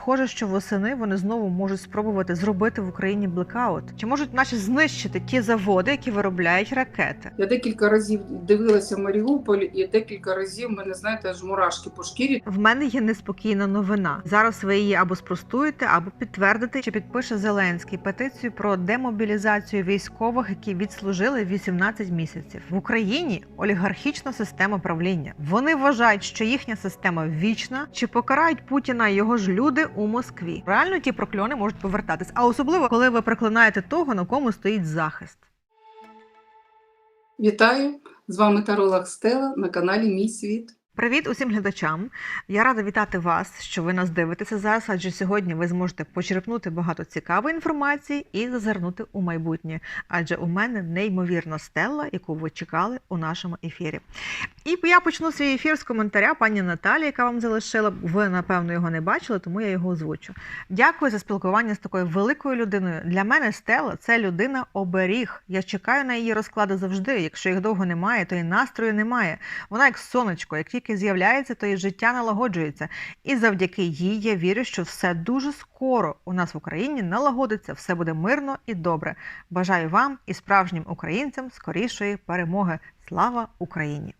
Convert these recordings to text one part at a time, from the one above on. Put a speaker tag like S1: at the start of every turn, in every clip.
S1: Схоже, що восени вони знову можуть спробувати зробити в Україні блекаут. Чи можуть наші знищити ті заводи, які виробляють ракети?
S2: Я декілька разів дивилася Маріуполь, і декілька разів мене, знаєте, аж мурашки по шкірі.
S1: В мене є неспокійна новина. Зараз ви її або спростуєте, або підтвердите, чи підпише Зеленський петицію про демобілізацію військових, які відслужили 18 місяців в Україні. Олігархічна система правління. Вони вважають, що їхня система вічна, чи покарають Путіна і його ж люди у Москві. Реально ті прокльони можуть повертатись, а особливо коли ви проклинаєте того, на кому стоїть захист.
S2: Вітаю! З вами Таролог Стела на каналі Мій Світ.
S1: Привіт усім глядачам! Я рада вітати вас, що ви нас дивитеся зараз, адже сьогодні ви зможете почерпнути багато цікавої інформації і зазирнути у майбутнє. Адже у мене неймовірна стела, яку ви чекали у нашому ефірі. І я почну свій ефір з коментаря пані Наталі, яка вам залишила. Ви напевно його не бачили, тому я його озвучу. Дякую за спілкування з такою великою людиною. Для мене Стела це людина оберіг. Я чекаю на її розклади завжди. Якщо їх довго немає, то і настрою немає. Вона як сонечко, як тільки з'являється, то і життя налагоджується. І завдяки їй я вірю, що все дуже скоро у нас в Україні налагодиться, все буде мирно і добре. Бажаю вам і справжнім українцям скорішої перемоги. Слава Україні!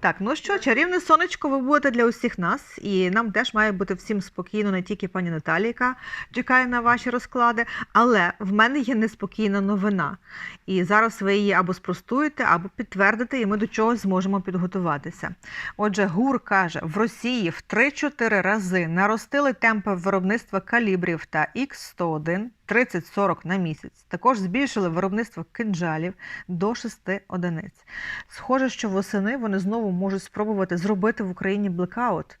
S1: Так, ну що, чарівне сонечко, ви будете для усіх нас, і нам теж має бути всім спокійно, не тільки пані Наталі, яка чекає на ваші розклади. Але в мене є неспокійна новина. І зараз ви її або спростуєте, або підтвердите, і ми до чогось зможемо підготуватися. Отже, ГУР каже, в Росії в 3-4 рази наростили темпи виробництва калібрів та Х-101 30-40 на місяць. Також збільшили виробництво кинджалів до 6 одиниць. Схоже, що восени вони знову можуть спробувати зробити в Україні блекаут.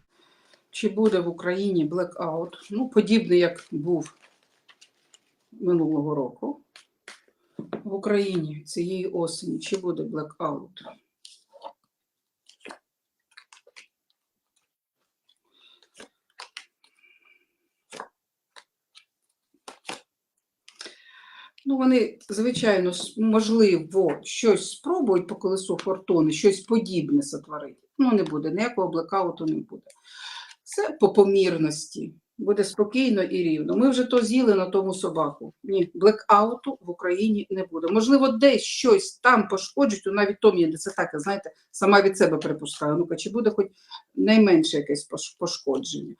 S2: Чи буде в Україні блекаут? Ну, подібний, як був минулого року. В Україні цієї осені. Чи буде блекаут? Вони, звичайно, можливо, щось спробують по колесу фортуни, щось подібне сотворити. Ну, не буде, ніякого блекауту не буде. Це по помірності. Буде спокійно і рівно. Ми вже то з'їли на тому собаку. Ні, блекауту в Україні не буде. Можливо, десь щось там пошкоджуть, ну, навіть то мені це так, знаєте, сама від себе припускаю. Ну-ка, чи буде хоч найменше якесь пошкодження?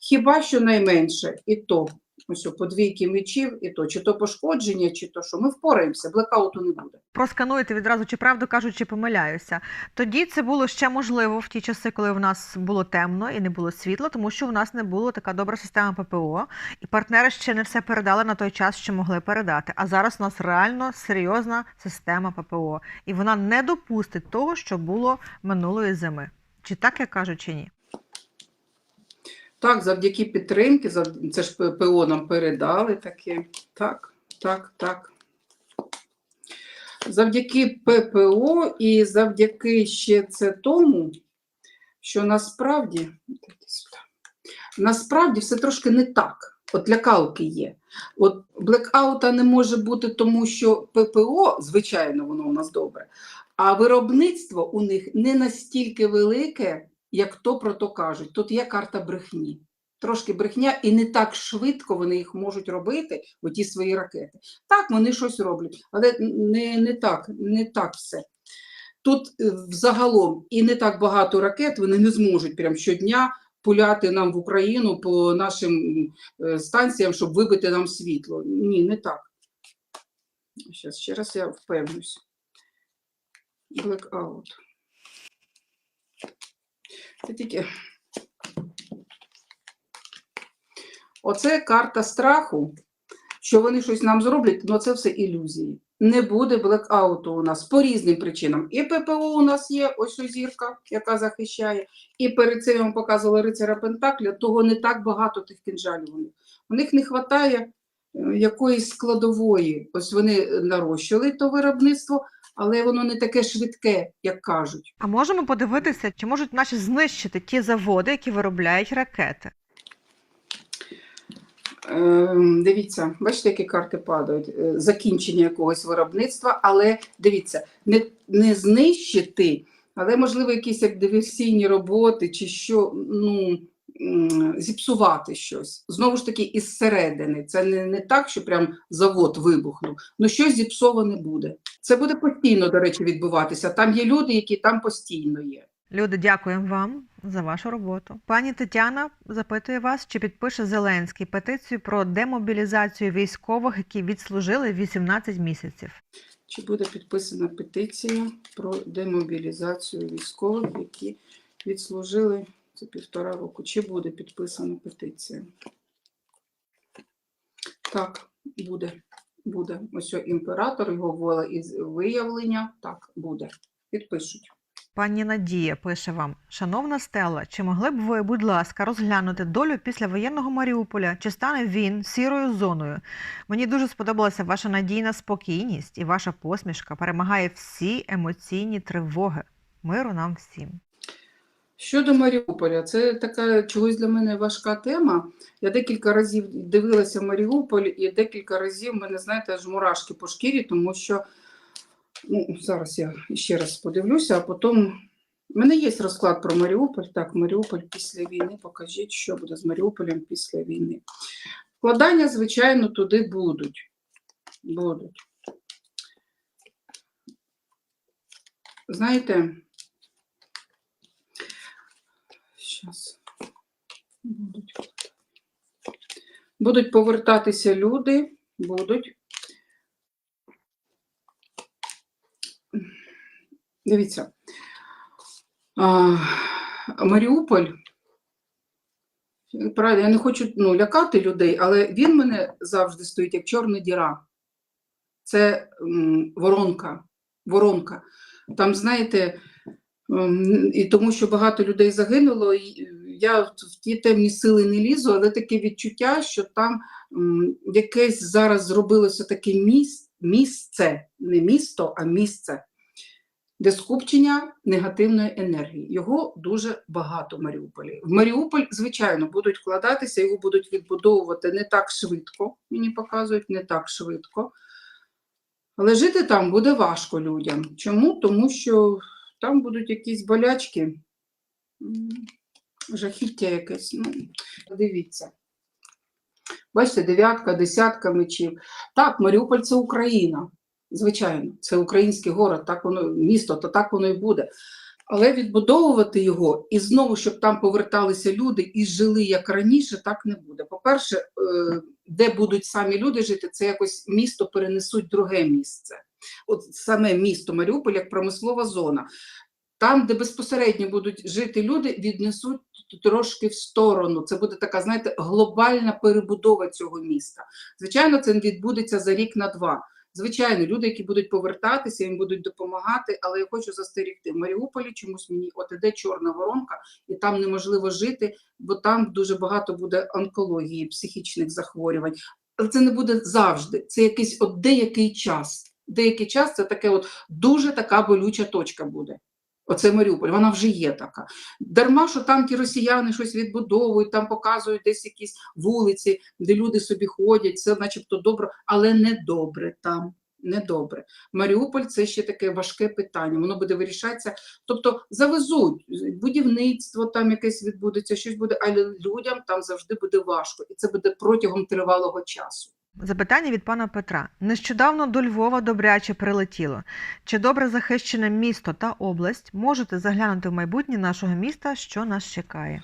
S2: Хіба що найменше, і то ось о, по двійки мечів, і то, чи то пошкодження, чи то що. Ми впораємося, блекауту не буде.
S1: Проскануйте відразу, чи правду кажуть, чи помиляюся. Тоді це було ще можливо в ті часи, коли в нас було темно і не було світла, тому що в нас не було така добра система ППО, і партнери ще не все передали на той час, що могли передати. А зараз у нас реально серйозна система ППО, і вона не допустить того, що було минулої зими. Чи так я кажу, чи ні?
S2: Так, завдяки підтримки, це ж ППО нам передали таке. Так, так, так. Завдяки ППО і завдяки ще це тому, що насправді, насправді все трошки не так. От лякалки є. От блекаута не може бути, тому що ППО, звичайно, воно у нас добре, а виробництво у них не настільки велике, як то про то кажуть. Тут є карта брехні. Трошки брехня, і не так швидко вони їх можуть робити, оті свої ракети. Так, вони щось роблять, але не, не так, не так все. Тут е, взагалом і не так багато ракет вони не зможуть прям щодня пуляти нам в Україну по нашим е, станціям, щоб вибити нам світло. Ні, не так. Зараз ще раз я впевнюсь. Blackout. Це тільки. Оце карта страху, що вони щось нам зроблять, але це все ілюзії. Не буде блекауту у нас по різним причинам. І ППО у нас є, ось зірка, яка захищає. І перед цим я вам показувала рицаря Пентакля, того не так багато тих кінжалів у них. У них не вистачає якоїсь складової. Ось вони нарощували то виробництво, але воно не таке швидке, як кажуть.
S1: А можемо подивитися, чи можуть наші знищити ті заводи, які виробляють ракети?
S2: Ем, Дивіться, бачите, які карти падають. Е, Закінчення якогось виробництва, але дивіться, не, не знищити, але можливо якісь як диверсійні роботи, чи що, ну, зіпсувати щось. Знову ж таки, із середини. Це не, не так, що прям завод вибухнув. Ну щось зіпсоване буде. Це буде постійно, до речі, відбуватися. Там є люди, які там постійно є.
S1: Люди, дякуємо вам за вашу роботу. Пані Тетяна запитує вас, чи підпише Зеленський петицію про демобілізацію військових, які відслужили 18 місяців.
S2: Чи буде підписана петиція про демобілізацію військових, які відслужили це півтора року? Чи буде підписана петиція? Так, буде. Буде. Ось імператор, його воля із виявлення. Так, буде. Підпишуть.
S1: Пані Надія пише вам: Шановна Стелла, чи могли б ви, будь ласка, розглянути долю післявоєнного Маріуполя? Чи стане він сірою зоною? Мені дуже сподобалася ваша надійна спокійність і ваша посмішка перемагає всі емоційні тривоги. Миру нам всім.
S2: Щодо Маріуполя, це така чогось для мене важка тема. Я декілька разів дивилася Маріуполь, і декілька разів в мене, знаєте, аж мурашки по шкірі, тому що ну, зараз я ще раз подивлюся, а потім. У мене є розклад про Маріуполь. Так, Маріуполь після війни. Покажіть, що буде з Маріуполем після війни. Вкладання, звичайно, туди будуть. Будуть. Знаєте, Щас. Будуть. Будуть повертатися люди, будуть. Дивіться. А, Маріуполь. Правильно, я не хочу ну, лякати людей, але він мене завжди стоїть як чорна діра. Це м, воронка. Воронка. Там, знаєте, І тому що багато людей загинуло, і я в ті темні сили не лізу, але таке відчуття, що там якесь зараз зробилося таке міс- місце, не місто, а місце, де скупчення негативної енергії. Його дуже багато в Маріуполі. В Маріуполь, звичайно, будуть вкладатися, його будуть відбудовувати не так швидко, мені показують, не так швидко. Але жити там буде важко людям. Чому? Тому що там будуть якісь болячки, жахіття якесь. Ну, дивіться. Бачите, дев'ятка, десятка мечів. Так, Маріуполь це Україна. Звичайно, це український город, так воно, місто, то так воно і буде. Але відбудовувати його і знову, щоб там поверталися люди і жили як раніше, так не буде. По-перше, е, де будуть самі люди жити, це якось місто перенесуть друге місце. От саме місто Маріуполь як промислова зона. Там, де безпосередньо будуть жити люди, віднесуть трошки в сторону. Це буде така, знаєте, глобальна перебудова цього міста. Звичайно, це відбудеться за рік на два. Звичайно, люди, які будуть повертатися, їм будуть допомагати, але я хочу застерігти в Маріуполі чомусь мені от іде чорна воронка, і там неможливо жити, бо там дуже багато буде онкології, психічних захворювань. Але це не буде завжди. Це якийсь от деякий час. Деякий час це таке от дуже така болюча точка буде. Оце Маріуполь, вона вже є така. Дарма, що там ті росіяни щось відбудовують, там показують десь якісь вулиці, де люди собі ходять, це начебто добре, але не добре там. Недобре. Маріуполь це ще таке важке питання, воно буде вирішатися. Тобто завезуть, будівництво там якесь відбудеться, щось буде, але людям там завжди буде важко, і це буде протягом тривалого часу.
S1: Запитання від пана Петра. Нещодавно до Львова добряче прилетіло. Чи добре захищене місто та область можете заглянути в майбутнє нашого міста, що нас чекає?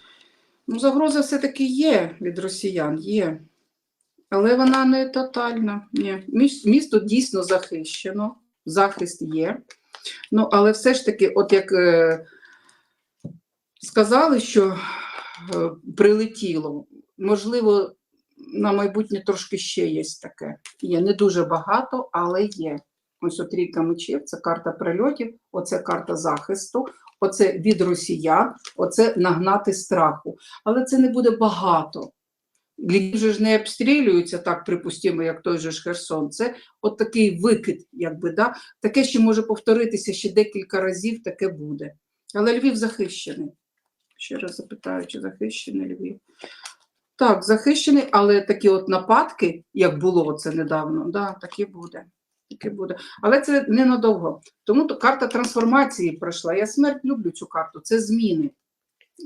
S2: Ну, загроза все-таки є від росіян, є. Але вона не тотальна. Ні. Міс- Місто дійсно захищено, захист є. Ну, але все ж таки, от як е, сказали, що е, прилетіло, можливо, на майбутнє трошки ще є таке. Є не дуже багато, але є. Ось от трійка мечів, це карта прильотів, оце карта захисту, оце від росіян, оце нагнати страху. Але це не буде багато. Львів же ж не обстрілюються так, припустимо, як той же ж Херсон. Це от такий викид, якби, да? таке ще може повторитися ще декілька разів, таке буде. Але Львів захищений. Ще раз запитаю, чи захищений Львів. Так, захищений, але такі от нападки, як було це недавно, да, такі буде. Таке буде. Але це ненадовго. Тому то карта трансформації пройшла. Я смерть люблю цю карту. Це зміни.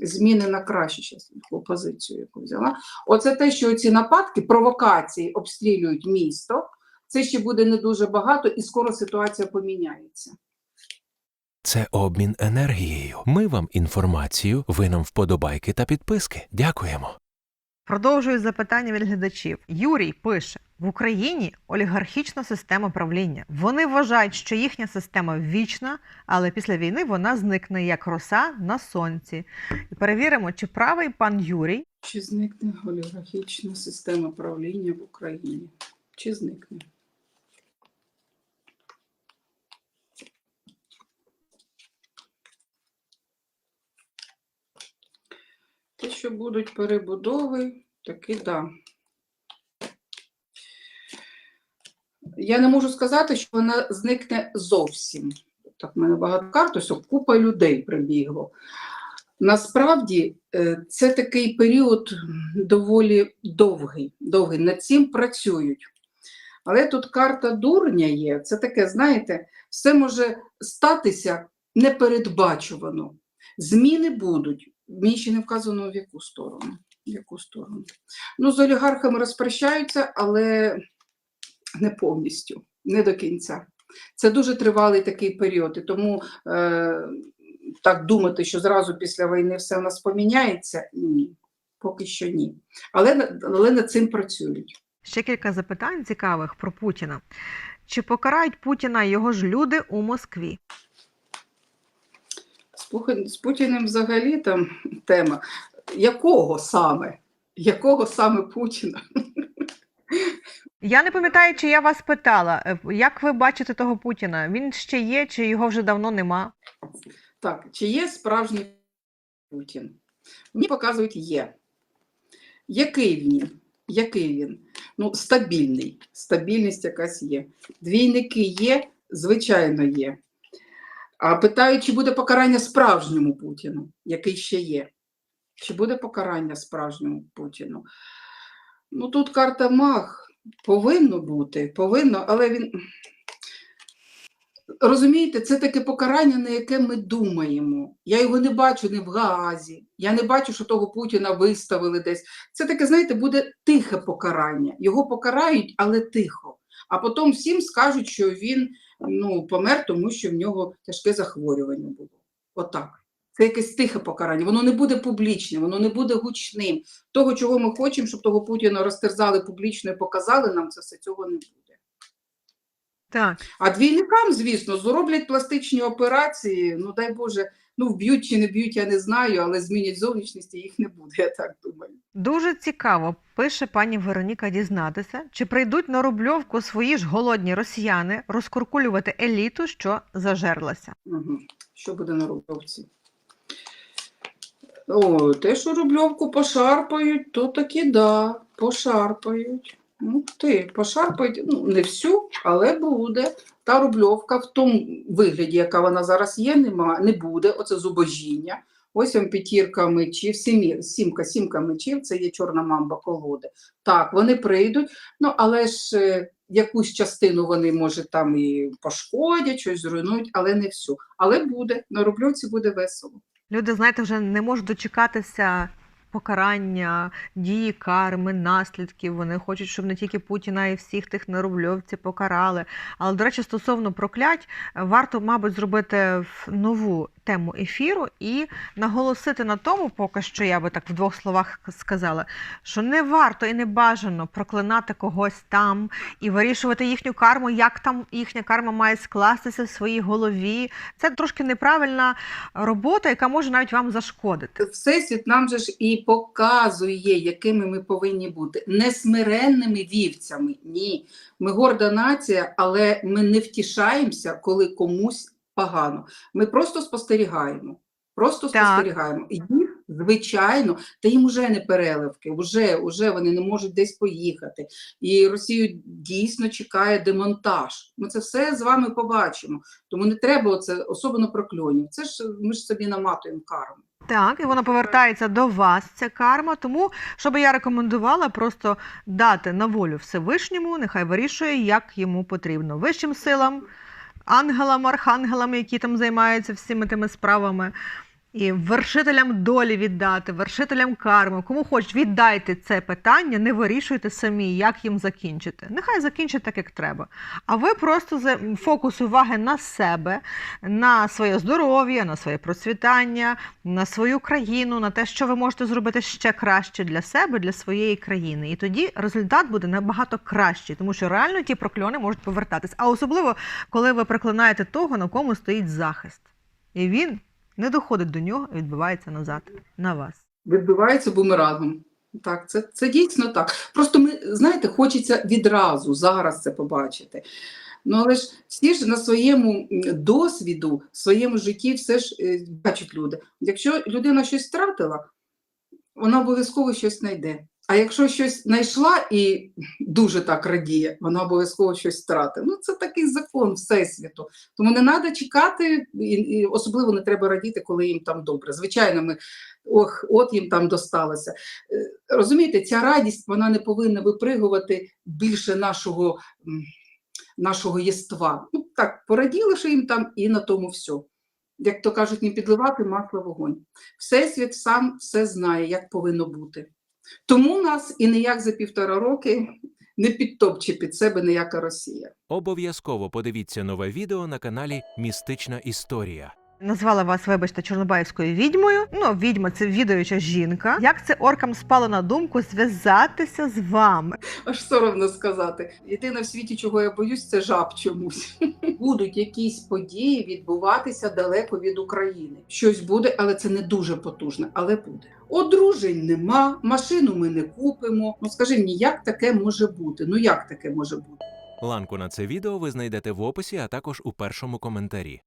S2: Зміни на краще, зараз позицію яку взяла. Оце те, що ці нападки, провокації обстрілюють місто. Це ще буде не дуже багато, і скоро ситуація поміняється.
S3: Це обмін енергією. Ми вам інформацію, ви нам вподобайки та підписки. Дякуємо.
S1: Продовжую запитання від глядачів. Юрій пише: в Україні олігархічна система правління. Вони вважають, що їхня система вічна, але після війни вона зникне як роса на сонці. І перевіримо, чи правий пан Юрій.
S2: Чи зникне олігархічна система правління в Україні? Чи зникне? Те, що будуть перебудови, таки да. Я не можу сказати, що вона зникне зовсім. Так, в мене багато карт, ось купа людей прибігло. Насправді е, це такий період доволі довгий, довгий. Над цим працюють. Але тут карта дурня є. Це таке, знаєте, все може статися непередбачувано. Зміни будуть. Мені ще не вказано в яку сторону. В яку сторону. Ну, з олігархами розпрощаються, але не повністю, не до кінця. Це дуже тривалий такий період, і тому е, так думати, що зразу після війни все у нас поміняється, ні, поки що ні. Але, але над цим працюють.
S1: Ще кілька запитань цікавих про Путіна. Чи покарають Путіна його ж люди у Москві?
S2: З, з Путіним взагалі там тема. Якого саме? Якого саме Путіна?
S1: Я не пам'ятаю, чи я вас питала, е, як ви бачите того Путіна? Він ще є, чи його вже давно нема?
S2: Так, чи є справжній Путін? Мені показують є. Який він? Який він? Ну, стабільний. Стабільність якась є. Двійники є, звичайно, є. А питають, чи буде покарання справжньому Путіну, який ще є. Чи буде покарання справжньому Путіну? Ну, тут карта маг. Повинно бути, повинно, але він. Розумієте, це таке покарання, на яке ми думаємо. Я його не бачу не в Гаазі, я не бачу, що того Путіна виставили десь. Це таке, знаєте, буде тихе покарання. Його покарають, але тихо. А потім всім скажуть, що він ну, помер, тому що в нього тяжке захворювання було. Отак. Це якесь тихе покарання. Воно не буде публічним, воно не буде гучним. Того, чого ми хочемо, щоб того Путіна розтерзали публічно і показали нам це все, цього не буде.
S1: Так.
S2: А двійникам, звісно, зроблять пластичні операції, ну дай Боже, ну вб'ють чи не б'ють, я не знаю, але змінять зовнішність і їх не буде, я так думаю.
S1: Дуже цікаво, пише пані Вероніка дізнатися, чи прийдуть на Рубльовку свої ж голодні росіяни розкуркулювати еліту, що зажерлася.
S2: Угу. Що буде на Рубльовці? О, те, що Рубльовку пошарпають, то таки да, пошарпають. Ну, ти, пошарпають, ну, не всю, але буде. Та Рубльовка в тому вигляді, яка вона зараз є, нема, не буде. Оце зубожіння. Ось вам п'ятірка мечів, сімі, сімка, сімка мечів, це є чорна мамба колоди. Так, вони прийдуть, ну але ж е, якусь частину вони, може, там і пошкодять, щось зруйнують, але не всю. Але буде, на Рубльовці буде весело.
S1: Люди, знаєте, вже не можуть дочекатися покарання, дії, карми, наслідків. Вони хочуть, щоб не тільки Путіна, й всіх тих на Рубльовці покарали. Але, до речі, стосовно проклять, варто, мабуть, зробити нову тему ефіру і наголосити на тому, поки що я би так в двох словах сказала, що не варто і не бажано проклинати когось там і вирішувати їхню карму, як там їхня карма має скластися в своїй голові. Це трошки неправильна робота, яка може навіть вам зашкодити.
S2: Всесвіт нам же ж і показує, якими ми повинні бути. Не смиренними вівцями. Ні. Ми горда нація, але ми не втішаємося, коли комусь погано. Ми просто спостерігаємо. Просто
S1: Так.
S2: спостерігаємо. І їх, звичайно, та їм вже не переливки, вже, вже вони не можуть десь поїхати. І Росію дійсно чекає демонтаж. Ми це все з вами побачимо. Тому не треба оце, особливо прокльонів. Це ж ми ж собі наматуємо карму.
S1: Так, і вона повертається до вас, ця карма. Тому, що би я рекомендувала, просто дати на волю Всевишньому, нехай вирішує, як йому потрібно. Вищим силам, ангелам, архангелам, які там займаються всіми тими справами. І вершителям долі віддати, вершителям карми, кому хоч віддайте це питання, не вирішуйте самі, як їм закінчити. Нехай закінчать так, як треба. А ви просто фокус уваги на себе, на своє здоров'я, на своє процвітання, на свою країну, на те, що ви можете зробити ще краще для себе, для своєї країни. І тоді результат буде набагато кращий, тому що реально ті прокльони можуть повертатись. А особливо, коли ви проклинаєте того, на кому стоїть захист. І він не доходить до нього і відбивається назад на вас.
S2: відбивається бумерангом. Так, це, це дійсно так. Просто ми, знаєте, хочеться відразу зараз це побачити. Ну, але ж всі ж на своєму досвіду, в своєму житті все ж е, бачать люди. Якщо людина щось втратила, вона обов'язково щось знайде. А якщо щось знайшла і дуже так радіє, вона обов'язково щось втратить. Ну, це такий закон Всесвіту. Тому не треба чекати, і, і особливо не треба радіти, коли їм там добре. Звичайно, ми ох, от їм там досталося. Е, Розумієте, ця радість вона не повинна випригувати більше нашого, нашого єства. Ну так, пораділи, що їм там, і на тому все. Як то кажуть, не підливати масло вогонь. Всесвіт сам все знає, як повинно бути. Тому нас і ніяк за півтора роки не підтопче під себе ніяка Росія.
S3: Обов'язково подивіться нове відео на каналі Містична Історія.
S1: Назвала вас, вибачте, чорнобаївською відьмою. Ну, відьма це відаюча жінка. Як це оркам спало на думку зв'язатися з вами?
S2: Аж соромно сказати. Єдине в світі, чого я боюсь, це жаб чомусь. Будуть якісь події відбуватися далеко від України. Щось буде, але це не дуже потужне, але буде. Одружень нема, машину ми не купимо. Ну скажи мені, як таке може бути? Ну як таке може бути?
S3: Ланку на це відео ви знайдете в описі, а також у першому коментарі.